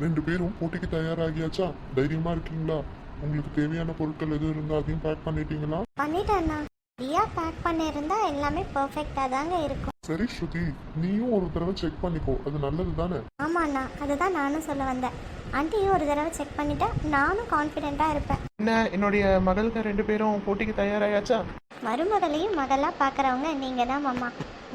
ரெண்டு பேரும் போட்டிக்கு தயாராகியாச்சா? தைரியமா இருக்கீங்களா? உங்களுக்கு தேவையான பொருட்கள் எதுவும் இருந்தா அதையும் பேக் பண்ணிட்டீங்களா? பண்ணிட்டேண்ணா தியா பேக் பண்ணியிருந்தா எல்லாமே பர்ஃபெக்டாக தாங்க இருக்கும். சரி ஸ்ருதி நீயும் ஒரு தடவை செக் பண்ணிக்கோ. அது நல்லது தானே ஆமாண்ணா. அதுதான் நானும் சொல்ல வந்தேன். ஆண்டியும் ஒரு தடவை செக் பண்ணிட்டா நானும் கான்ஃபிடென்ட்டாக இருப்பேன். என்ன என்னுடைய மகள்க ரெண்டு பேரும் போட்டிக்கு தயாராயாச்சா? மருமகளையும் மகளாக பார்க்குறவங்க நீங்கள் தான் மாமா.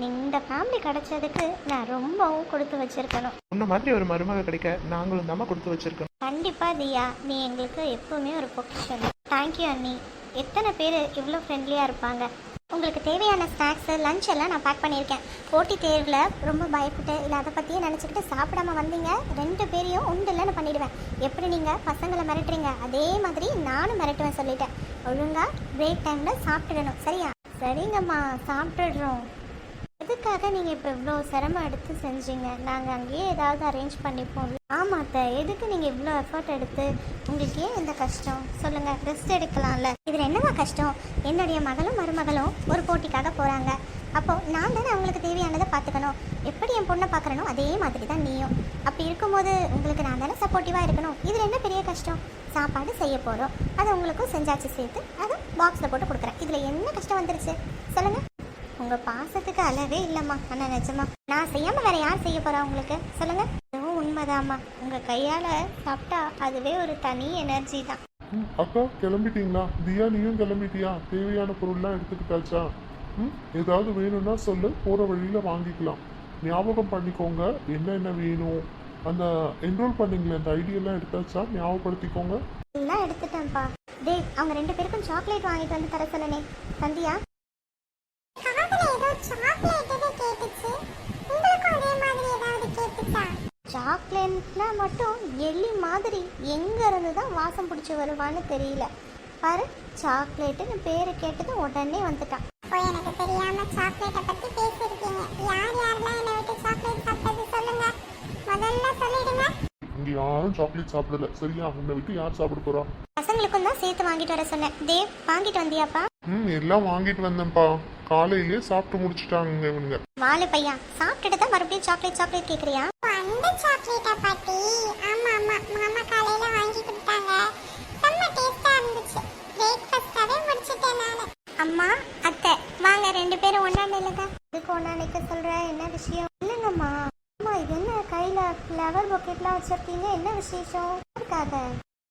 இந்த ஃபேமிலி கிடைச்சதுக்கு நான் ரொம்பவும் கொடுத்து வச்சிருக்கணும். உன்ன மாதிரி ஒரு மருமக கிடைக்க நாங்களும் தாம்மா கொடுத்து வச்சிருக்கோம் கண்டிப்பாக தியா நீ எங்களுக்கு எப்பவுமே ஒரு பொக்கிஷன் தேங்க்யூ அண்ணி. எத்தனை பேர் இவ்வளோ ஃப்ரெண்ட்லியாக இருப்பாங்க? உங்களுக்கு தேவையான ஸ்நாக்ஸு லஞ்ச் எல்லாம் நான் பேக் பண்ணியிருக்கேன். போட்டி தேர்வில் ரொம்ப பயப்பட்டு இல்லை அதை பற்றியே நினச்சிக்கிட்டு சாப்பிடாம வந்தீங்க ரெண்டு பேரையும் உண்டு இல்லைன்னு பண்ணிடுவேன். எப்படி நீங்கள் பசங்களை மிரட்டுறீங்க. அதே மாதிரி நானும் மிரட்டுவேன் சொல்லிட்டேன். ஒழுங்காக பிரேக் டைமில் சாப்பிட்டுடணும். சரியா? சரிங்கம்மா சாப்பிட்டுடுறோம். எதுக்காக நீங்கள் இப்போ இவ்வளோ சிரமம் எடுத்து செஞ்சீங்க? நாங்கள் அங்கேயே ஏதாவது அரேஞ்ச் பண்ணிப்போம். ஆமாம் அத்தை. எதுக்கு நீங்கள் இவ்வளோ எஃபர்ட் எடுத்து உங்களுக்கு ஏன் இந்த கஷ்டம்? சொல்லுங்கள் ரெஸ்ட் எடுக்கலாம்ல. இதில் என்னவா கஷ்டம்? என்னுடைய மகளும் மருமகளும் ஒரு போட்டிக்காக போகிறாங்க அப்போது நான் தானே அவங்களுக்கு தேவையானதை பார்த்துக்கணும். எப்படி என் பொண்ணை பார்க்குறனோ அதே மாதிரி தான் நீயும். அப்படி இருக்கும்போது உங்களுக்கு நான் தானே சப்போர்ட்டிவாக இருக்கணும். இதில் என்ன பெரிய கஷ்டம்? சாப்பாடு செய்ய போகிறோம் அதை உங்களுக்கும் செஞ்சாச்சு சேர்த்து அதை பாக்ஸில் போட்டு கொடுக்குறேன். இதில் என்ன கஷ்டம் வந்துருச்சு? சொல்லுங்கள் உங்க பாசத்துக்கு அளவே இல்லம்மா. அண்ணா நிஜமா. நான் செய்யாம வேற யார் செய்ய போறா உங்களுக்கு? சொல்லுங்க. அதுவும் உண்மைதாம்மா. உங்க கையால சாப்பிட்டா அதுவே ஒரு தனி எனர்ஜி தான். ம், அக்கா கிளம்பிட்டீங்களா? தியா நீயும் கிளம்பிட்டியா? தேவையான பொருள்லாம் எடுத்துக்கிட்டாச்சா? ம் ஏதாவது வேணும்னா சொல்லு. போற வழியில வாங்கிக்கலாம். ஞாபகம் பண்ணிக்கோங்க. என்னென்ன வேணும்? அந்த என்ரோல் பண்ணீங்களே அந்த ஐடியெல்லாம் எடுத்தாச்சா? ஞாபகப்படுத்திக்கோங்க. எல்லாம் எடுத்துட்டேன்ப்பா. டேய் அவங்க ரெண்டு பேருக்கும் சாக்லேட் வாங்கிட்டு வந்து தர சொல்லனே சந்தியா சாக்லேட்ல மட்டும் எலி மாதிரி எங்க இருந்து தான் வாசம் பிடிச்சி வருவான்னு தெரியல. பாரு சாக்லேட்டுன்னு பேரு கேட்டது உடனே வந்துட்டான். போய் எனக்கு தெரியாம சாக்லேட்டை பத்தி பேசியிருக்கீங்க. யார் யாரெல்லாம் என்னை விட்டு சாக்லேட் சாப்பிட்டது சொல்லுங்க. முதல்ல சொல்லிடுங்க. இங்க யாரும் சாக்லேட் சாப்பிடல. சரியா? உன்னை விட்டு யார் சாப்பிட போறா? பசங்களுக்கும் தான் சேர்த்து வாங்கிட்டு வர சொன்னேன். தேவ் வாங்கிட்டு வந்தியாப்பா? ம் எல்லாம் வாங்கிட்டு வந்தேன்ப்பா. காலையிலேயே சாப்பிட்டு முடிச்சிட்டாங்க இவனுங்க. வாலு பையா சாப்பிட்டுட்டு தான் மறுபடியும் சாக்லேட் சாக்லேட் கேக்குறியா? அந்த சாக்லேட்டை பத்தி ஆமா ஆமா. மாமா காலையில வாங்கி கொடுத்தாங்க. செம்ம டேஸ்டா இருந்துச்சு. பிரேக்ஃபாஸ்டாவே முடிச்சிட்டேன் நானு. அம்மா அத்தை வாங்க ரெண்டு பேரும் ஒண்ணா நில்லுங்க. இதுக்கு ஒண்ணா நிக்க சொல்ற? என்ன விஷயம்? இல்லைங்கம்மா. அம்மா இது என்ன கையில ஃப்ளவர் பொக்கெட்லாம் வச்சிருக்கீங்க? என்ன விசேஷம்? இருக்காத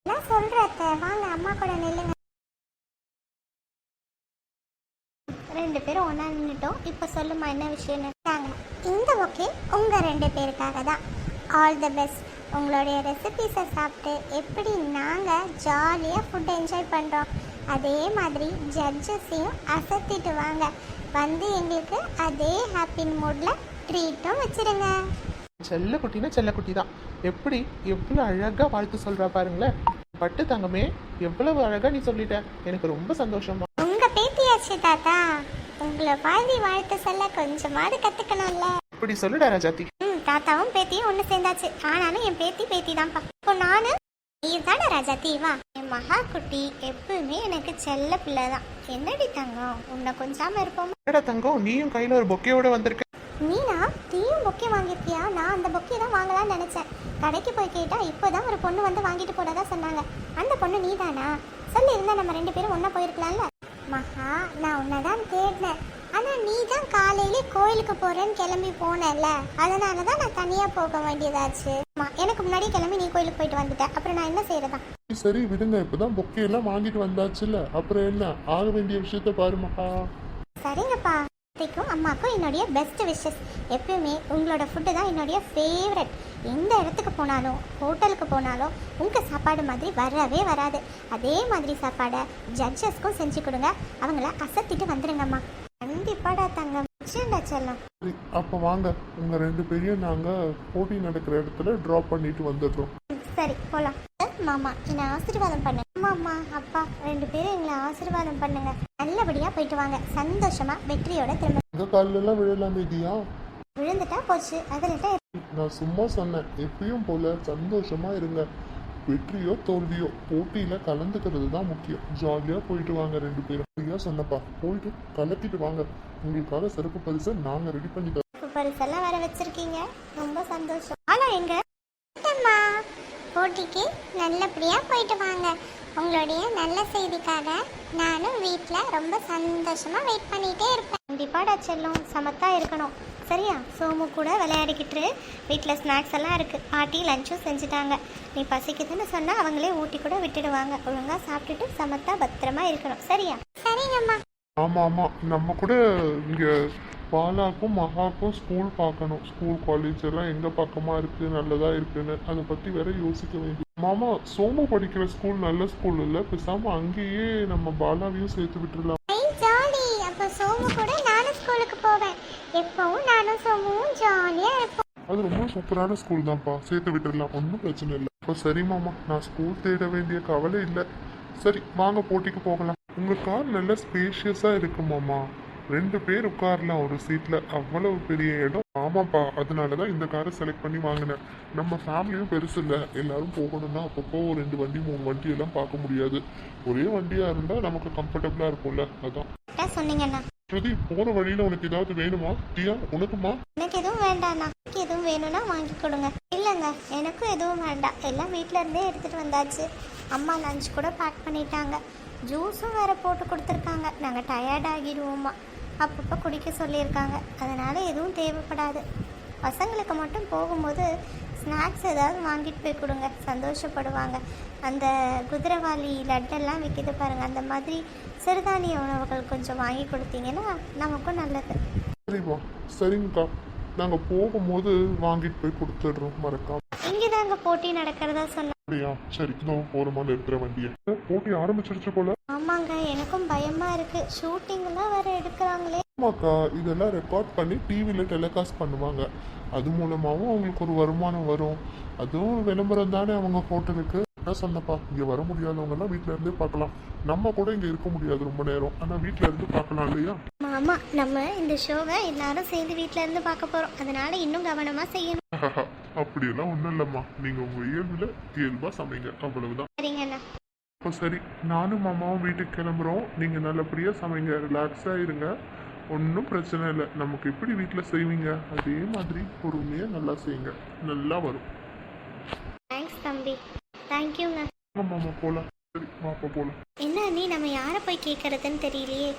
நான் சொல்றேன் அத்தை. வாங்க அம்மா கூட நில்லுங்க. ரெண்டு பேரும் ஒன்றா நின்றுட்டோம் இப்போ சொல்லுமா என்ன விஷயம்னு? தாங்க இந்த ஓகே உங்கள் ரெண்டு பேருக்காக தான். ஆல் த பெஸ்ட் உங்களுடைய ரெசிபீஸை சாப்பிட்டு எப்படி நாங்கள் ஜாலியாக ஃபுட் என்ஜாய் பண்ணுறோம் அதே மாதிரி ஜட்ஜஸையும் அசத்திட்டு வாங்க. வந்து எங்களுக்கு அதே ஹாப்பி மூடில் ட்ரீட்டும் வச்சுருங்க. செல்லக்குட்டினா செல்லக்குட்டி குட்டி தான். எப்படி எவ்வளோ அழகாக வாழ்த்து சொல்கிறா பாருங்களேன். பட்டு தங்கமே எவ்வளவு அழகாக நீ சொல்லிட்ட. எனக்கு ரொம்ப சந்தோஷமா பேத்தியாச்சு தாத்தா. உங்களை பாதி வாழ்த்து சொல்ல கொஞ்சமாவது கத்துக்கணும்ல. இப்படி சொல்லுடா ராஜாத்தி. ம் தாத்தாவும் பேத்தியும் ஒன்று சேர்ந்தாச்சு. ஆனாலும் என் பேத்தி பேத்தி தான்ப்பா இப்போ நானு நீதானே ராஜா தீவா என் மகா குட்டி எப்பவுமே எனக்கு செல்ல பிள்ளை தான் என்னடி தங்கம்? உன்னை கொஞ்சாம இருப்போமா? என்னடா தங்கம்? நீயும் கையில ஒரு பொக்கையோட வந்திருக்க. நீனா? நீயும் பொக்கே வாங்கியிருக்கியா? நான் அந்த பொக்கே தான் வாங்கலாம்னு நினைச்சேன். கடைக்கு போய் கேட்டா இப்போதான் ஒரு பொண்ணு வந்து வாங்கிட்டு போறதா சொன்னாங்க. அந்த பொண்ணு நீதானா? சொல்லியிருந்தா நம்ம ரெண்டு பேரும் ஒண்ணா போயிருக்கலாம்ல. மகா நான் உன்னை தான் தேடினேன். ஆனா நீ தான் காலையிலே கோயிலுக்கு போறேன்னு கிளம்பி போனேல்ல அதனால தான் நான் தனியா போக வேண்டியதாச்சு. அம்மா, எனக்கு முன்னாடி கிளம்பி நீ கோயிலுக்கு போயிட்டு வந்துட்ட. அப்புறம் நான் என்ன செய்யறதா சரி விடுங்க. இப்பதான் பொக்கே எல்லாம் வாங்கிட்டு வந்தாச்சுல்ல. அப்புறம் என்ன? ஆக வேண்டிய விஷயத்த பாருமாக்கா சரிங்கப்பா. அத்தைக்கும் அம்மாக்கும் என்னுடைய பெஸ்ட் விஷஸ் எப்பயுமே உங்களோட ஃபுட்டு தான் என்னுடைய ஃபேவரட் எந்த இடத்துக்கு போனாலும் ஹோட்டலுக்கு போனாலும் உங்கள் சாப்பாடு மாதிரி வரவே வராது. அதே மாதிரி சாப்பாடை ஜட்ஜஸ்க்கும் செஞ்சு கொடுங்க. அவங்கள அசத்திட்டு வந்துடுங்கம்மா கண்டிப்பாடா தங்கம். செல்லம். சரி அப்ப வாங்க. உங்க ரெண்டு பேரையும் நாங்க போட்டி நடக்கிற இடத்துல டிராப் பண்ணிட்டு வந்துடுறோம். சரி போகலாம் மாமா என்னை ஆசீர்வாதம் பண்ணு அம்மா அம்மா அப்பா ரெண்டு பேரும் எங்களை ஆசீர்வாதம் பண்ணுங்க. நல்லபடியாக போயிட்டு வாங்க. சந்தோஷமா வெற்றியோட திரும்ப எங்க காலில எல்லாம் விழலாம் இதியா விழுந்துட்டா போச்சு. அதில் நான் சும்மா சொன்னேன் எப்பயும் போல சந்தோஷமா இருங்க. வெற்றியோ தோல்வியோ போட்டியில கலந்துக்கிறது தான் முக்கியம். ஜாலியா போயிட்டு வாங்க ரெண்டு பேரும். சரியா சொன்னப்பா போயிட்டு கலக்கிட்டு வாங்க. உங்களுக்காக சிறப்பு பரிசை நாங்க ரெடி பண்ணி தரோம். பரிசெல்லாம் வர வச்சிருக்கீங்க. ரொம்ப சந்தோஷம். ஆனா எங்க அம்மா போட்டிக்கு நல்லபடியாக போயிட்டு வாங்க. உங்களுடைய நல்ல செய்திக்காக நானும் வீட்டில் ரொம்ப சந்தோஷமாக வெயிட் பண்ணிகிட்டே இருப்பேன். கண்டிப்பாடா செல்லும். சமத்தா இருக்கணும். சரியா? சோமு கூட விளையாடிக்கிட்டு வீட்டில் ஸ்நாக்ஸ் எல்லாம் இருக்குது பாட்டி லஞ்சும் செஞ்சுட்டாங்க. நீ பசிக்குதுன்னு சொன்னால் அவங்களே ஊட்டி கூட விட்டுடுவாங்க. ஒழுங்காக சாப்பிட்டுட்டு சமத்தா பத்திரமா இருக்கணும். சரியா? சரிங்கம்மா ஆமா ஆமா. நம்ம கூட இங்க பாலாக்கும் மகாக்கும் ஸ்கூல் பார்க்கணும். ஸ்கூல் காலேஜ் எல்லாம் எங்க பக்கமா இருக்கு? நல்லதா இருக்குன்னு. அதை பத்தி வேற யோசிக்க வேண்டியது. மாமா சோமு படிக்கிற ஸ்கூல் நல்ல ஸ்கூல் இல்ல. பேசாம அங்கேயே நம்ம பாலாவையும் சேர்த்து விட்டுறலாம் எப்பவும் நானும் சோமுவும் ஜாலியா இருப்போம். அது ரொம்ப சூப்பரான ஸ்கூல் தான்ப்பா. சேர்த்து விட்டுடலாம். ஒன்றும் பிரச்சனை இல்லை. இப்போ சரி மாமா. நான் ஸ்கூல் தேட வேண்டிய கவலை இல்லை. சரி வாங்க போட்டிக்கு போகலாம். உங்க கார் நல்ல ஸ்பேஷியஸா இருக்கு மாமா. ரெண்டு பேர் உட்காரலாம் ஒரு சீட்ல. அவ்வளவு பெரிய இடம். ஆமாப்பா அதனால தான் இந்த காரை செலக்ட் பண்ணி வாங்கினேன். நம்ம ஃபேமிலியும் பெருசு இல்லை. எல்லாரும் போகணும்னா அப்பப்போ ஒரு ரெண்டு வண்டி மூணு வண்டி எல்லாம் பார்க்க முடியாது. ஒரே வண்டியா இருந்தா நமக்கு கம்ஃபர்டபுளா இருக்கும்ல. அதான். சொன்னீங்கண்ணா. ஸ்ருதி போற வழியில உனக்கு ஏதாவது வேணுமா? டியா உனக்குமா? எனக்கு எதுவும் வேண்டாண்ணா. எனக்கு எதுவும் வேணும்னா வாங்கி கொடுங்க. இல்லைங்க எனக்கும் எதுவும் வேண்டாம். எல்லாம் வீட்ல இருந்தே எடுத்துகிட்டு வந்தாச்சு. அம்மா லஞ்ச் கூட பேக் பண்ணிட்டாங்க. ஜூஸும் வேற போட்டு கொடுத்துருக்காங்க. நாங்கள் டயர்ட் ஆகிடுவோமா அப்பப்போ குடிக்க சொல்லியிருக்காங்க. அதனால் எதுவும் தேவைப்படாது. பசங்களுக்கு மட்டும் போகும்போது ஸ்நாக்ஸ் ஏதாவது வாங்கிட்டு போய் கொடுங்க. சந்தோஷப்படுவாங்க. அந்த குதிரைவாலி லட்டெல்லாம் விற்கிது பாருங்கள் அந்த மாதிரி சிறுதானிய உணவுகள் கொஞ்சம் வாங்கி கொடுத்தீங்கன்னா நமக்கும் நல்லது. சரிப்பா சரிங்கக்கா. நாங்க போகும்போது வாங்கிட்டு போய் கொடுத்துடுறோம். மறக்காம. இங்கே தாங்க போட்டி நடக்கிறதா சொன்னாங்க அப்படியா? சரி இதோ ஓரமா இருக்கிற வண்டியை. போட்டி ஆரம்பிச்சிருச்சு போல. ஆமாங்க எனக்கும் பயமா இருக்கு. ஷூட்டிங்லாம் வேற எடுக்கிறாங்களே. ஆமாக்கா இதெல்லாம் ரெக்கார்ட் பண்ணி டிவியில் டெலிகாஸ்ட் பண்ணுவாங்க. அது மூலமாகவும் அவங்களுக்கு ஒரு வருமானம் வரும். அதுவும் விளம்பரம் தானே அவங்க ஹோட்டலுக்கு என்ன சொன்னப்பா இங்கே வர முடியாதவங்க எல்லாம் வீட்டில இருந்தே பார்க்கலாம். நம்ம கூட இங்கே இருக்க முடியாது ரொம்ப நேரம். ஆனால் வீட்டில இருந்து பார்க்கலாம் இல்லையா? ஆமா நம்ம இந்த ஷோவை எல்லாரும் சேர்ந்து வீட்ல இருந்து பார்க்க போறோம். அதனால இன்னும் கவனமா செய்யணும். அப்படியெல்லாம் ஒன்றும் இல்லைம்மா. நீங்கள் உங்கள் இயல்பில் இயல்பாக சமைங்க. அவ்வளவுதான். சரிங்கண்ணா அப்போ சரி நானும் மாமாவும் வீட்டுக்கு கிளம்புறோம். நீங்கள் நல்லபடியாக சமைங்க. ரிலாக்ஸாக இருங்க. ஒன்றும் பிரச்சனை இல்லை. நமக்கு எப்படி வீட்டில் செய்வீங்க? அதே மாதிரி பொறுமையாக நல்லா செய்யுங்க. நல்லா வரும். தேங்க்ஸ் தம்பி. தேங்க்யூங்க வாங்க மாமா போகலாம் சரி வாப்பா போகலாம் என்ன நீ நம்ம யாரை போய் கேட்கறதுன்னு தெரியலையே.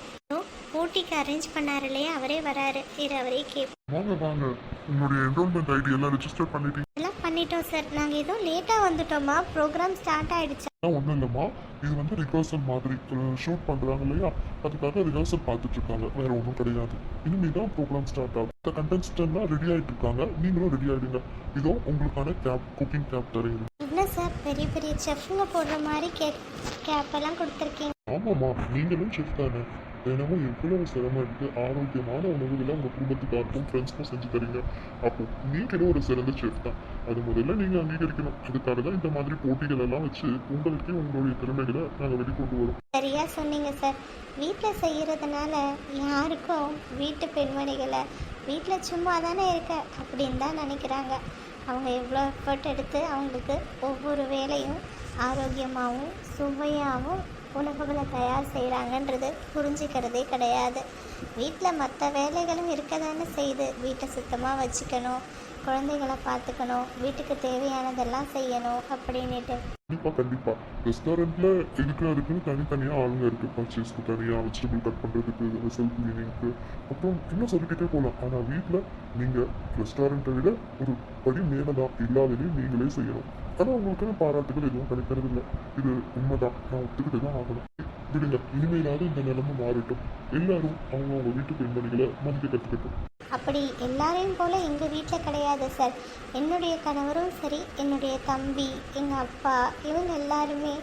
போட்டிக்கு அரேஞ்ச் பண்ணாரு இல்லையா அவரே வராரு. இரு அவரே கேப். வாங்க வாங்க. உங்களுடைய என்ரோல்மெண்ட் ஐடி எல்லாம் ரெஜிஸ்டர் பண்ணிட்டீங்க. எல்லாம் பண்ணிட்டோம் சார் நாங்கள் ஏதோ லேட்டாக வந்துட்டோமா ப்ரோக்ராம் ஸ்டார்ட் ஆயிடுச்சு. ஒன்றும் இல்லைம்மா. இது வந்து ரிஹர்சல் மாதிரி ஷூட் பண்ணுறாங்க இல்லையா? அதுக்காக ரிஹர்சல் பார்த்துட்டு இருக்காங்க. வேற ஒன்றும் கிடையாது. இனிமே தான் ப்ரோக்ராம் ஸ்டார்ட் ஆகும். இந்த கண்டென்ஸ்டன்ட்லாம் ரெடி ஆகிட்டு இருக்காங்க. நீங்களும் ரெடி ஆகிடுங்க இதோ உங்களுக்கான கேப் குக்கிங் கேப் தரேன். என்ன சார் பெரிய பெரிய செஃப்ங்க போடுற மாதிரி கேப் கேப் எல்லாம் கொடுத்துருக்கீங்க. ஆமாம்மா. நீங்களும் செஃப் தானே. தினமும் எவ்வளவு சிரமம் எடுத்து ஆரோக்கியமான உணவுகளை உங்கள் குடும்பத்துக்காகவும் ஃப்ரெண்ட்ஸ்க்கும் செஞ்சு தரீங்க. அப்போ நீங்களும் ஒரு சிறந்த செஃப் தான். அது முதல்ல நீங்கள் அங்கீகரிக்கணும். அதுக்காக தான் இந்த மாதிரி போட்டிகள் எல்லாம் வச்சு உங்களுக்கே உங்களுடைய திறமைகளை நாங்கள் வெளிக்கொண்டு வரோம். சரியா சொன்னீங்க சார் வீட்டில் செய்கிறதுனால யாருக்கும் வீட்டு பெண்மணிகளை வீட்டில் சும்மா தானே இருக்க அப்படின்னு தான் நினைக்கிறாங்க. அவங்க எவ்வளோ எஃபர்ட் எடுத்து அவங்களுக்கு ஒவ்வொரு வேலையும் ஆரோக்கியமாகவும் சுவையாகவும் உணவுகளை தயார் செய்கிறாங்கன்றது புரிஞ்சிக்கிறதே கிடையாது. வீட்டில் மற்ற வேலைகளும் இருக்க தானே செய்யுது. வீட்டை சுத்தமாக வச்சுக்கணும் குழந்தைகளை பார்த்துக்கணும் வீட்டுக்கு தேவையானதெல்லாம் செய்யணும் அப்படின்ட்டு கண்டிப்பா கண்டிப்பா. ரெஸ்டாரண்ட்ல இதுக்கு அதுக்குன்னு தனித்தனியா ஆளுங்க இருக்கு. பர்ச்சேஸ்க்கு தனியா வெஜிடபிள் கட் பண்றதுக்கு வெசல் கிளீனிங்க்கு அப்புறம் இன்னும் சொல்லிக்கிட்டே போகலாம் ஆனா வீட்டில் நீங்க ரெஸ்டாரண்ட்டை விட ஒரு படி மேலே தான் எல்லா வேலையும் நீங்களே செய்யணும். ஆனா உங்களுக்குன்னு பாராட்டுகள் எதுவும் கிடைக்கிறது இல்லை இது உண்மைதான். நான் ஒத்துக்கிட்டு தான் ஆகணும். விடுங்க இனிமேலாவது இந்த நிலைமை மாறட்டும். எல்லாரும் அவங்கவுங்க வீட்டு பெண்மணிகளை மதிக்க கற்றுக்கட்டும் அப்படி எல்லாரையும் போல எங்கள் வீட்டில் கிடையாது சார் என்னுடைய கணவரும் சரி என்னுடைய தம்பி எங்கள் அப்பா இவங்க எல்லாருமே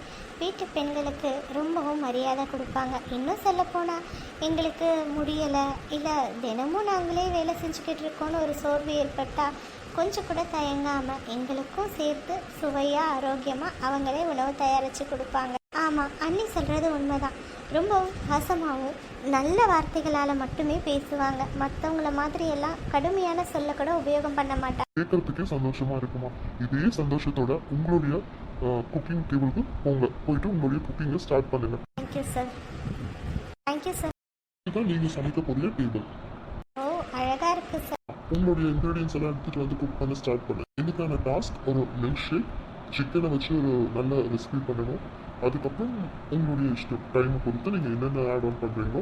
வீட்டு பெண்களுக்கு ரொம்பவும் மரியாதை கொடுப்பாங்க. இன்னும் சொல்லப்போனால் எங்களுக்கு முடியலை. இல்லை தினமும் நாங்களே வேலை செஞ்சுக்கிட்டு இருக்கோன்னு ஒரு சோர்வு ஏற்பட்டால் கொஞ்சம் கூட தயங்காமல் எங்களுக்கும் சேர்த்து சுவையாக ஆரோக்கியமாக அவங்களே உணவு தயாரித்து கொடுப்பாங்க. ஆமாம் அண்ணி சொல்கிறது உண்மைதான். ரொம்பவும் பாசமாகவும் நல்ல வார்த்தைகளால் மட்டுமே பேசுவாங்க. மற்றவங்கள மாதிரி எல்லாம் கடுமையான சொல்ல கூட உபயோகம் பண்ண மாட்டாங்க கேட்கறதுக்கே சந்தோஷமா இருக்குமா? இதே சந்தோஷத்தோட உங்களுடைய குக்கிங் டேபிளுக்கு போங்க. போயிட்டு உங்களுடைய குக்கிங்கை ஸ்டார்ட் பண்ணுங்க. Thank you sir thank you sir இதுதான் நீங்க சமைக்க போறிய டேபிள் ஓ அழகாக இருக்குது சார் உங்களுடைய இன்க்ரீடியன்ஸ் எல்லாம் எடுத்துட்டு வந்து குக் பண்ண ஸ்டார்ட் பண்ணு. இதுக்கான டாஸ்க் ஒரு மில்க் ஷேக் சிக்கனை வச்சு ஒரு நல்ல ரெசிபி பண்ணணும். அதுக்கப்புறம் உங்களுடைய இஷ்டம் டைமை பொறுத்து நீங்கள் என்னென்ன ஆட் ஆன் பண்ணுறீங்களோ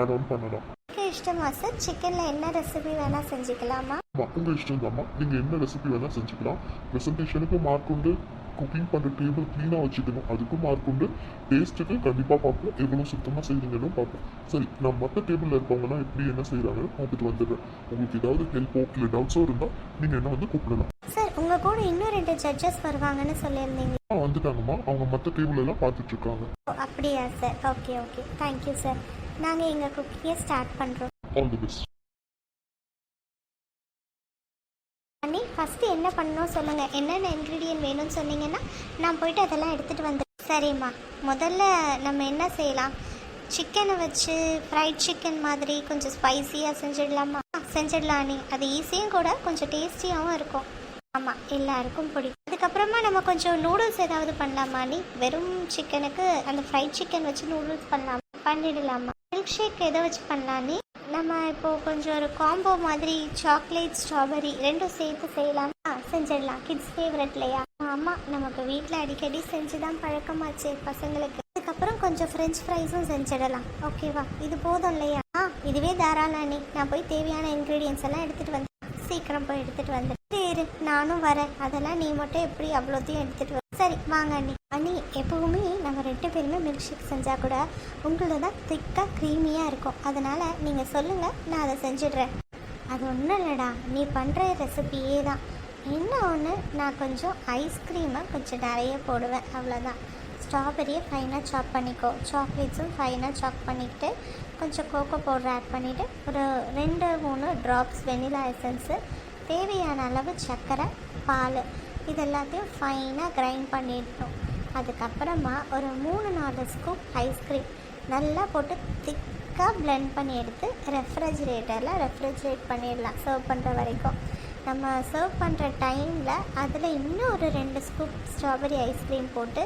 ஆட் ஆன் பண்ணலாம். இஷ்டமா சார் சிக்கனில் என்ன ரெசிபி வேணால் செஞ்சுக்கலாமா? உங்கள் இஷ்டம் தாம்மா நீங்கள் என்ன ரெசிபி வேணால் செஞ்சுக்கலாம். ப்ரெசன்டேஷனுக்கு மார்க் உண்டு. குக்கிங் பண்ணுற டேபிள் க்ளீனாக வச்சுக்கணும். அதுக்கும் மார்க் உண்டு. டேஸ்ட்டுக்கு கண்டிப்பாக பார்ப்போம். எவ்வளோ சுத்தமாக செய்வீங்கன்னு பார்ப்போம். சரி நான் மற்ற டேபிளில் இருக்கவங்கலாம் எப்படி என்ன செய்கிறாங்கன்னு பார்த்துட்டு வந்துடுறேன். உங்களுக்கு ஏதாவது ஹெல்ப்போ இல்லை டவுட்ஸோ இருந்தால் நீங்கள் என்ன வந்து கூப்பிடலாம். சார் உங்கள் கூட இன்னும் ரெண்டு ஜட்ஜஸ் வருவாங்கன்னு சொல்லியிருந்தீங்க. ஆ வந்துட்டாங்கம்மா. அவங்க மற்ற டேபிள் எல்லாம் பார்த்துட்டு இருக்காங்க. அப்படியா sir okay okay thank you sir நாங்கள் எங்கள் குக்கிங்கை ஸ்டார்ட் பண்ணுறோம் ஆல் தி பெஸ்ட் ஃபஸ்ட்டு என்ன பண்ணணும் சொல்லுங்கள் என்னென்ன இன்க்ரீடியன்ட் வேணும்னு சொன்னீங்கன்னா நான் போயிட்டு அதெல்லாம் எடுத்துகிட்டு வந்து சரிம்மா. முதல்ல நம்ம என்ன செய்யலாம்? சிக்கனை வச்சு ஃப்ரைட் சிக்கன் மாதிரி கொஞ்சம் ஸ்பைசியாக செஞ்சிடலாமா? செஞ்சிடலாம் நீ அது ஈஸியும் கூட கொஞ்சம் டேஸ்டியாகவும் இருக்கும். ஆமாம் எல்லாருக்கும் பிடிக்கும். அதுக்கப்புறமா நம்ம கொஞ்சம் நூடுல்ஸ் ஏதாவது பண்ணலாமா நீ வெறும் சிக்கனுக்கு அந்த ஃப்ரைட் சிக்கன் வச்சு நூடுல்ஸ் பண்ணலாம்? பண்ணிடலாமா? மில்க் ஷேக் எதை வச்சு பண்ணலாம் நீ நம்ம இப்போ கொஞ்சம் ஒரு காம்போ மாதிரி சாக்லேட் ஸ்ட்ராபெரி ரெண்டும் சேர்த்து செய்யலாம்? செஞ்சிடலாம். கிட்ஸ் ஃபேவரட் இல்லையா? ஆமாம் நமக்கு வீட்டில் அடிக்கடி செஞ்சு தான் பழக்கமாச்சு பசங்களுக்கு. அதுக்கப்புறம் கொஞ்சம் ஃப்ரெஞ்ச் ஃப்ரைஸும் செஞ்சிடலாம். ஓகேவா இது போதும் இல்லையா? ஆ இதுவே தாராளம் அண்ணி. நான் போய் தேவையான இன்க்ரீடியன்ஸ் எல்லாம் எடுத்துகிட்டு வந்து சீக்கிரம் போய் எடுத்துட்டு வந்து சரி நானும் வரேன். அதெல்லாம் நீ மட்டும் எப்படி அவ்வளோத்தையும் எடுத்துட்டு சரி வாங்க அண்ணி. அண்ணி எப்பவுமே நம்ம ரெண்டு பேருமே மில்க் ஷேக் செஞ்சால் கூட உங்களது தான் திக்காக க்ரீமியாக இருக்கும். அதனால் நீங்கள் சொல்லுங்கள் நான் அதை செஞ்சிடுறேன். அது ஒன்றும் இல்லைடா. நீ பண்ணுற ரெசிபியே தான். என்ன ஒன்று நான் கொஞ்சம் ஐஸ்கிரீமை கொஞ்சம் நிறைய போடுவேன். அவ்வளோதான் ஸ்ட்ராபெரியை ஃபைனாக சாப் பண்ணிக்கோ. சாக்லேட்ஸும் ஃபைனாக சாப் பண்ணிக்கிட்டு கொஞ்சம் கோகோ பவுடர் ஆட் பண்ணிவிட்டு ஒரு ரெண்டு மூணு ட்ராப்ஸ் வெனிலா எசன்ஸு தேவையான அளவு சர்க்கரை பால். இது எல்லாத்தையும் ஃபைனாக கிரைண்ட் பண்ணிடணும் அதுக்கப்புறமா ஒரு மூணு நாலு ஸ்கூப் ஐஸ்கிரீம் நல்லா போட்டு திக்காக பிளெண்ட் பண்ணி எடுத்து ரெஃப்ரிஜிரேட்டரில் ரெஃப்ரிஜிரேட் பண்ணிடலாம் சர்வ் பண்ணுற வரைக்கும். நம்ம சர்வ் பண்ணுற டைமில் அதில் இன்னும் ஒரு ரெண்டு ஸ்கூப் ஸ்ட்ராபெரி ஐஸ்கிரீம் போட்டு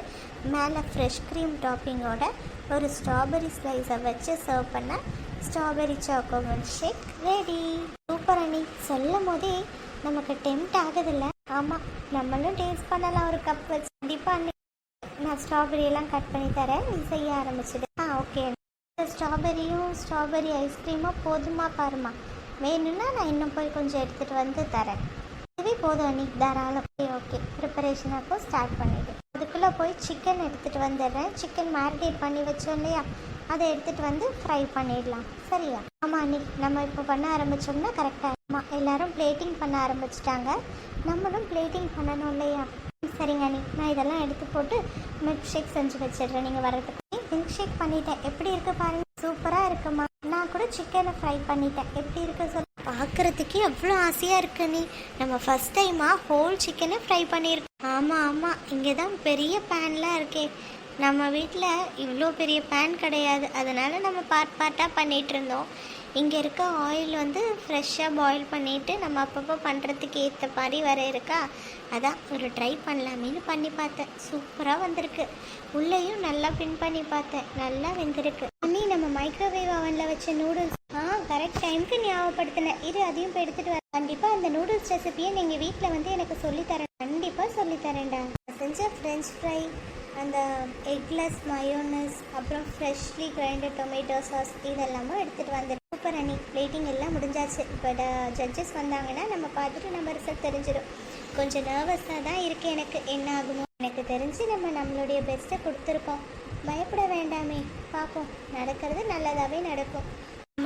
மேலே ஃப்ரெஷ் க்ரீம் டாப்பிங்கோட ஒரு ஸ்ட்ராபெரி ஸ்லைஸை வச்சு சர்வ் பண்ண strawberry choco milk shake ready super அண்ணி சொல்லும் போதே நமக்கு டெம்ட் ஆகுதில்ல? ஆமாம் நம்மளும் டேஸ்ட் பண்ணலாம். ஒரு கப் வச்சு கண்டிப்பாக அண்ணி நான் ஸ்ட்ராபெரி எல்லாம் கட் பண்ணி தரேன். நீ செய்ய ஆரம்பிச்சிடு. ஆ ஓகே ஸ்ட்ராபெரியும் ஸ்ட்ராபெரி ஐஸ்கிரீமும் போதுமா பாருமா வேணும்னா நான் இன்னும் போய் கொஞ்சம் எடுத்துகிட்டு வந்து தரேன். இதுவே போதும் அண்ணி. தாராளம். ஓகே ஓகே ப்ரிப்பரேஷன் அப்போ ஸ்டார்ட் பண்ணிவிடு அதுக்குள்ளே போய் சிக்கன் எடுத்துகிட்டு வந்துடுறேன். சிக்கன் மேரினேட் பண்ணி வச்சோம் இல்லையா அதை எடுத்துகிட்டு வந்து ஃப்ரை பண்ணிடலாம். சரியா? ஆமாம் அண்ணி. நம்ம இப்போ பண்ண ஆரம்பித்தோம்னா கரெக்டாக ஆமாம் எல்லோரும் பிளேட்டிங் பண்ண ஆரம்பிச்சிட்டாங்க. நம்மளும் பிளேட்டிங் பண்ணணும் இல்லையா? சரிங்க அண்ணி. நான் இதெல்லாம் எடுத்து போட்டு மில்க் ஷேக் செஞ்சு வச்சிடுறேன். நீங்கள் வர்றதுக்கு மில்க் ஷேக் பண்ணிட்டேன். எப்படி இருக்குது பாருங்கள் சூப்பராக இருக்குமா? நான் கூட சிக்கனை ஃப்ரை பண்ணிட்டேன். எப்படி இருக்கு சொல்லு பார்க்குறதுக்கே அவ்வளோ ஆசையாக இருக்கு நீ. நம்ம ஃபர்ஸ்ட் டைமாக ஹோல் சிக்கனே ஃப்ரை பண்ணியிருக்கோம். ஆமாம் ஆமாம் இங்கே தான் பெரிய பேன்லாம் இருக்கே. நம்ம வீட்டில் இவ்வளோ பெரிய பேன் கிடையாது. அதனால நம்ம பார்ட் பார்ட்டாக பண்ணிகிட்டு இருந்தோம். இங்கே இருக்க ஆயில் வந்து ஃப்ரெஷ்ஷாக பாயில் பண்ணிவிட்டு நம்ம அப்பப்போ பண்ணுறதுக்கு ஏற்ற மாதிரி வர இருக்கா? அதான் ஒரு ட்ரை பண்ணலாமேன்னு பண்ணி பார்த்தேன். சூப்பராக வந்திருக்கு. உள்ளேயும் நல்லா பின் பண்ணி பார்த்தேன். நல்லா வெந்திருக்கு. அண்ணி நம்ம மைக்ரோவேவ் அவனில் வச்ச நூடுல்ஸ் ஆ கரெக்ட் டைமுக்கு ஞாபகப்படுத்தினேன். இரு அதையும் இப்போ எடுத்துகிட்டு வர கண்டிப்பாக அந்த நூடுல்ஸ் ரெசிபியை நீங்கள் வீட்டில் வந்து எனக்கு சொல்லித்தரேன். கண்டிப்பாக சொல்லித்தரேன்டா. நான் செஞ்ச ஃப்ரெஞ்ச் ஃப்ரை அந்த எக்லெஸ் மயோனஸ் அப்புறம் ஃப்ரெஷ்லி கிரைண்டட் டொமேட்டோ சாஸ் இதெல்லாமும் எடுத்துகிட்டு வந்து சூப்பர் அண்ணி பிளேட்டிங் எல்லாம் முடிஞ்சாச்சு. இப்போ ஜட்ஜஸ் வந்தாங்கன்னா நம்ம பார்த்துட்டு நம்ம ரிசல்ட் தெரிஞ்சிடும் கொஞ்சம் நர்வஸாக தான் இருக்குது எனக்கு. என்ன ஆகுமோ எனக்கு தெரிஞ்சு நம்ம நம்மளுடைய பெஸ்ட்டை கொடுத்துருக்கோம். பயப்பட வேண்டாமே. பார்ப்போம் நடக்கிறது நல்லதாகவே நடக்கும்.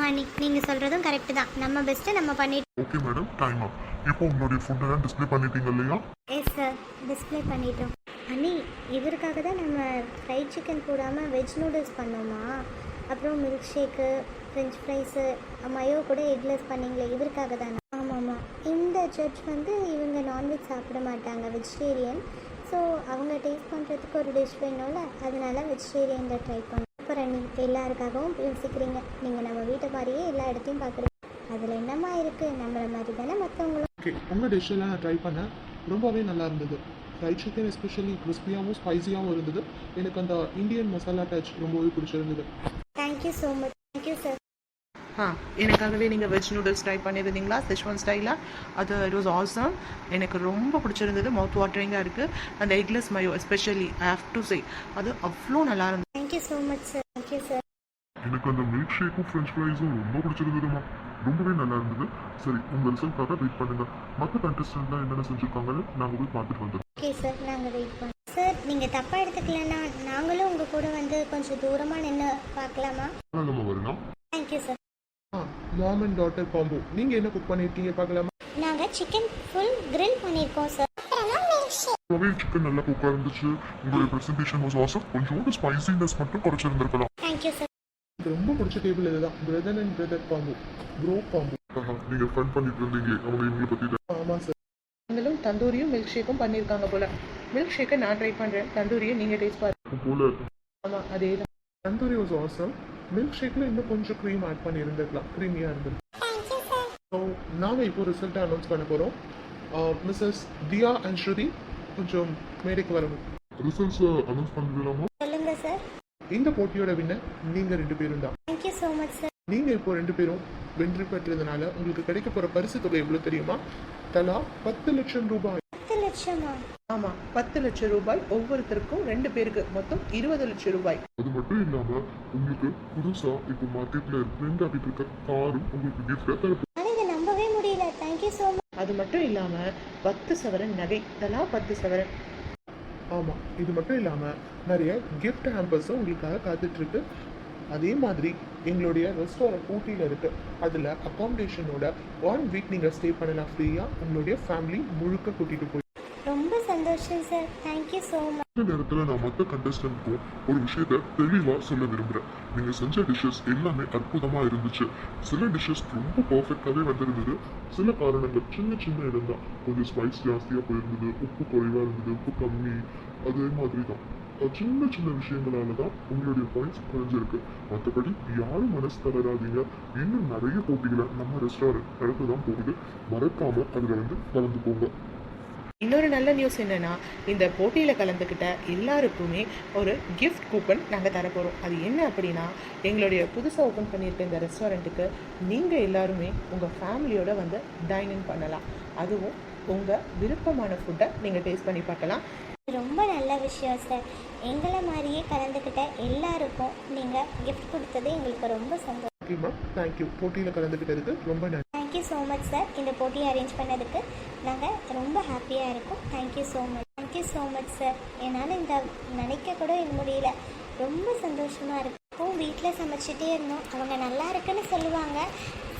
அண்ணி நீங்கள் சொல்கிறதும் கரெக்டு தான். நம்ம பெஸ்ட்டை நம்ம பண்ணிட்டு ஓகே மேடம் டைம் இப்போ உங்களுடைய ஃபுட்டெல்லாம் டிஸ்ப்ளே பண்ணிட்டீங்க இல்லையா? எஸ் சார் டிஸ்ப்ளே பண்ணிட்டோம். அண்ணி இவருக்காக தான் நம்ம ஃப்ரைட் சிக்கன் போடாமல் வெஜ் நூடுல்ஸ் பண்ணோமா? அப்புறம் milk shake French fries mayo கூட எக்லெஸ் பண்ணீங்களே இவருக்காக தானே. ஆமாம். ஆமாம் இந்த ஜட்ஜ் வந்து இவங்க நான்வெஜ் சாப்பிட மாட்டாங்க வெஜிடேரியன் ஸோ அவங்க டேஸ்ட் பண்ணுறதுக்கு ஒரு டிஷ் வேணும்ல அதனால வெஜிடேரியனில் ட்ரை பண்ணோம். அப்புறம் அண்ணி எல்லாருக்காகவும் யோசிக்கிறீங்க. நீங்கள் நம்ம வீட்டை மாதிரியே எல்லா இடத்தையும் பார்க்குறீங்க. அதில் என்னம்மா இருக்குது நம்மளை மாதிரி தானே மற்றவங்களும் ஓகே உங்கள் டிஷ்ஷெல்லாம் ட்ரை பண்ணேன். ரொம்பவே நல்லா இருந்தது. ஃப்ரைட் சிக்கன் எஸ்பெஷலி கிறிஸ்பியாகவும் ஸ்பைசியாகவும் இருந்தது. எனக்கு அந்த இந்தியன் மசாலா டச் ரொம்பவே பிடிச்சிருந்தது. Thank you so much thank you sir ஆ எனக்காகவே நீங்கள் வெஜ் நூடுல்ஸ் ட்ரை பண்ணியிருந்தீங்களா? செஷ்வான் ஸ்டைலாக அது இட் வாஸ் ஆசம் எனக்கு ரொம்ப பிடிச்சிருந்தது. மவுத் வாட்டரிங்காக இருக்குது அந்த eggless mayo especially I have to say அது அவ்வளோ நல்லா இருந்தது. Thank you so much sir thank you sir எனக்கு அந்த மில்க் ஷேக்கும் ஃப்ரெஞ்ச் ஃப்ரைஸும் ரொம்ப பிடிச்சிருந்ததுமா ரொம்பவே நல்லா இருந்தது. சரி உங்க ரிசல்ட்காக வெயிட் பண்ணுங்க. மற்ற கண்டஸ்டன்ட்லாம் என்னென்ன செஞ்சிருக்காங்கன்னு நாங்க போய் பார்த்துட்டு வந்துடுறோம். ஓகே சார் நாங்கள் வெயிட் பண்ணுறோம் சார் நீங்கள் தப்பாக எடுத்துக்கலன்னா நாங்களும் உங்கள் கூட வந்து கொஞ்சம் தூரமாக நின்று பார்க்கலாமா? நம்ம வரலாம் thank you sir ah mom and daughter combo நீங்கள் என்ன குக் பண்ணியிருக்கீங்க பார்க்கலாமா? நாங்கள் சிக்கன் ஃபுல் grill பண்ணியிருக்கோம் சார் ரவைல் சிக்கன் நல்லா குக்காக இருந்துச்சு. உங்களுடைய ப்ரெசன்டேஷன் வாஸ் ஆசம் கொஞ்சோண்டு ஸ்பைசினஸ் மட்டும் குறைச்சிருந்திருக்கலாம். எனக்கு ரொம்ப பிடிச்ச டேபிள் இதுதான். Brother and brother combo bro combo ஆஹா, நீங்க ஃபன் பண்ணிட்டு இருந்தீங்க அவங்க இவங்களை பத்தி. ஆமாம் சார் நீங்களும் தந்தூரியும் மில்க் ஷேக்கும் பண்ணியிருக்காங்க போல. மில்க் ஷேக்கை நான் ட்ரை பண்ணுறேன் தந்தூரியை நீங்கள் டேஸ்ட் பாருங்க. போல. ஆமாம் அதே தான் தந்தூரி வாஸ் ஆசம் மில்க் ஷேக்கில் இன்னும் கொஞ்சம் க்ரீம் ஆட் பண்ணியிருந்திருக்கலாம். க்ரீமியாக இருந்தது தேங்க்யூ சார் ஸோ நாங்கள் இப்போ ரிசல்ட்டை அனௌன்ஸ் பண்ண போகிறோம் மிஸ்ஸஸ் தியா அண்ட் ஸ்ருதி கொஞ்சம் மேடைக்கு வரணும். ரிசல்ட்ஸ் அனௌன்ஸ் பண்ணிடலாமா சொல்லுங்கள் சார் இந்த போட்டியோட வின்னர் நீங்கள் ரெண்டு பேரும் தான். தேங்க்யூ ஸோ மச் சார் நீங்கள் இப்போ ரெண்டு பேரும் வெற்றி பெற்றதுனால உங்களுக்கு கிடைக்க போகிற பரிசு தொகை எவ்வளோ தெரியுமா? தலா பத்து லட்சம் ரூபாய். பத்து லட்சமா ஆமாம் பத்து லட்சம் ரூபாய் ஒவ்வொருத்தருக்கும் ரெண்டு பேருக்கு மொத்தம் இருபது லட்சம் ரூபாய். அது மட்டும் இல்லாம உங்களுக்கு புதுசா இப்போ மார்க்கெட்ல ட்ரெண்ட் ஆகிட்டு இருக்க காரும் உங்களுக்கு கிஃப்டா தரப்போம் ஆனால் இதை நம்பவே முடியல. தேங்க்யூ ஸோ மச் அது மட்டும் இல்லாமல் பத்து சவரன் நகை. தலா பத்து சவரன். ஆமாம் இது மட்டும் இல்லாமல் நிறைய கிஃப்ட் ஹேம்பர்ஸும் உங்களுக்காக காத்துட்ருக்கு. அதே மாதிரி எங்களுடைய ரெஸ்டாரண்ட் ஊட்டியில் இருக்குது அதில் அக்காமடேஷனோட ஒன் வீக் நீங்கள் ஸ்டே பண்ணலாம். ஃப்ரீயாக உங்களுடைய ஃபேமிலி முழுக்க கூட்டிகிட்டு போய் சந்தோஷம் சார் தேங்க்யூ ஸோ மச் இந்த நேரத்தில் நான் மற்ற கண்டஸ்டன்ட்க்கும் ஒரு விஷயத்த தெளிவாக சொல்ல விரும்புகிறேன் நீங்கள் செஞ்ச டிஷ்ஷஸ் எல்லாமே அற்புதமாக இருந்துச்சு. சில டிஷ்ஷஸ் ரொம்ப பர்ஃபெக்டாகவே வந்திருந்தது. சில காரணங்கள் சின்ன சின்ன இடம் தான் கொஞ்சம் ஸ்பைஸ் ஜாஸ்தியாக போயிருந்தது. உப்பு குறைவாக இருந்தது. உப்பு கம்மி. அதே மாதிரி தான் சின்ன சின்ன விஷயங்களால தான் உங்களுடைய பாயிண்ட்ஸ் குறைஞ்சிருக்கு. மற்றபடி யாரும் மனசு தளராதீங்க. இன்னும் நிறைய போட்டிகளை நம்ம ரெஸ்டாரண்ட் நடக்க தான் போகுது. மறக்காம அதில் வந்து கலந்து போங்க. இன்னொரு நல்ல நியூஸ் என்னன்னா இந்த போட்டியில் கலந்துக்கிட்ட எல்லாருக்குமே ஒரு கிஃப்ட் கூப்பன் நாங்கள் தரப்போகிறோம் அது என்ன அப்படின்னா எங்களுடைய புதுசாக ஓப்பன் பண்ணியிருக்க இந்த ரெஸ்டாரண்ட்டுக்கு நீங்கள் எல்லாருமே உங்கள் ஃபேமிலியோட வந்து டைன் இன் பண்ணலாம். அதுவும் உங்கள் விருப்பமான ஃபுட்டை நீங்கள் டேஸ்ட் பண்ணி பார்க்கலாம். ரொம்ப நல்ல விஷயம் சார் எங்களை மாதிரியே கலந்துக்கிட்ட எல்லாருக்கும் நீங்கள் கிஃப்ட் கொடுத்தது எங்களுக்கு ரொம்ப சந்தோஷம். தேங்க்யூ போட்டியில் கலந்துக்கிட்டதுக்கு ரொம்ப நன்றி. தேங்க்யூ ஸோ மச் சார் இந்த போட்டியை அரேஞ்ச் பண்ணதுக்கு நாங்கள் ரொம்ப ஹாப்பியாக இருக்கோம். Thank you so much thank you so much sir என்னால் இந்த நினைக்க கூட முடியல. ரொம்ப சந்தோஷமாக இருக்கும். வீட்டில் சமைச்சிட்டே இருந்தோம். அவங்க நல்லா இருக்குன்னு சொல்லுவாங்க.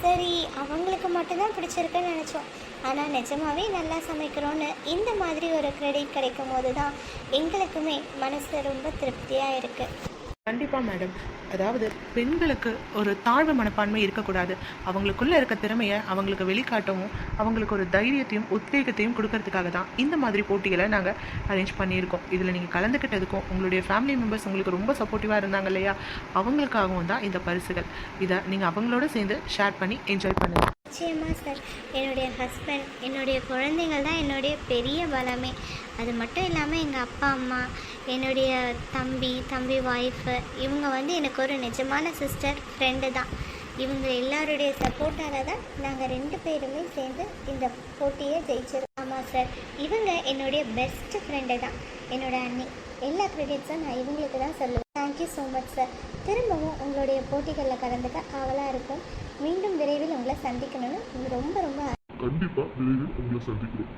சரி அவங்களுக்கு மட்டும்தான் பிடிச்சிருக்குன்னு நினச்சோம். ஆனால் நிஜமாகவே நல்லா சமைக்கிறோன்னு இந்த மாதிரி ஒரு கிரெடிட் கிடைக்கும் போது தான் எங்களுக்குமே மனசு ரொம்ப திருப்தியாக இருக்குது கண்டிப்பாக மேடம் அதாவது பெண்களுக்கு ஒரு தாழ்வு மனப்பான்மை இருக்கக்கூடாது. அவங்களுக்குள்ளே இருக்க திறமையை அவங்களுக்கு வெளிக்காட்டவும் அவங்களுக்கு ஒரு தைரியத்தையும் உத்வேகத்தையும் கொடுக்கறதுக்காக தான் இந்த மாதிரி போட்டிகளை நாங்கள் அரேஞ்ச் பண்ணியிருக்கோம். இதில் நீங்கள் கலந்துக்கிட்டதுக்கும் உங்களுடைய ஃபேமிலி மெம்பர்ஸ் உங்களுக்கு ரொம்ப சப்போர்ட்டிவாக இருந்தாங்க இல்லையா? அவங்களுக்காகவும் தான் இந்த பரிசுகள். இதை நீங்கள் அவங்களோட சேர்ந்து ஷேர் பண்ணி என்ஜாய் பண்ணுங்கள் நிச்சயமாக சார் என்னுடைய ஹஸ்பண்ட் என்னுடைய குழந்தைங்கள் தான் என்னுடைய பெரிய பலமே. அது மட்டும் இல்லாமல் எங்கள் அப்பா அம்மா என்னுடைய தம்பி தம்பி ஒய்ஃபு இவங்க வந்து எனக்கு ஒரு நிஜமான சிஸ்டர் ஃப்ரெண்டு தான். இவங்க எல்லாருடைய சப்போர்ட்டால தான் நாங்கள் ரெண்டு பேருமே சேர்ந்து இந்த போட்டியை ஜெயிச்சிருக்கோம் ஆமாம் சார் இவங்க என்னுடைய பெஸ்ட் ஃப்ரெண்டு தான். என்னோட அண்ணி. எல்லா கிரெடிட்ஸும் நான் இவங்களுக்கு தான் சொல்லுவேன். தேங்க்யூ ஸோ மச் சார் திரும்பவும் உங்களுடைய போட்டிகளில் கலந்துக்க ஆவலாக இருக்கும். மீண்டும் விரைவில் உங்களை சந்திக்கணும்னு ரொம்ப ரொம்ப கண்டிப்பா விரைவில் உங்களை சந்திக்கிறோம்.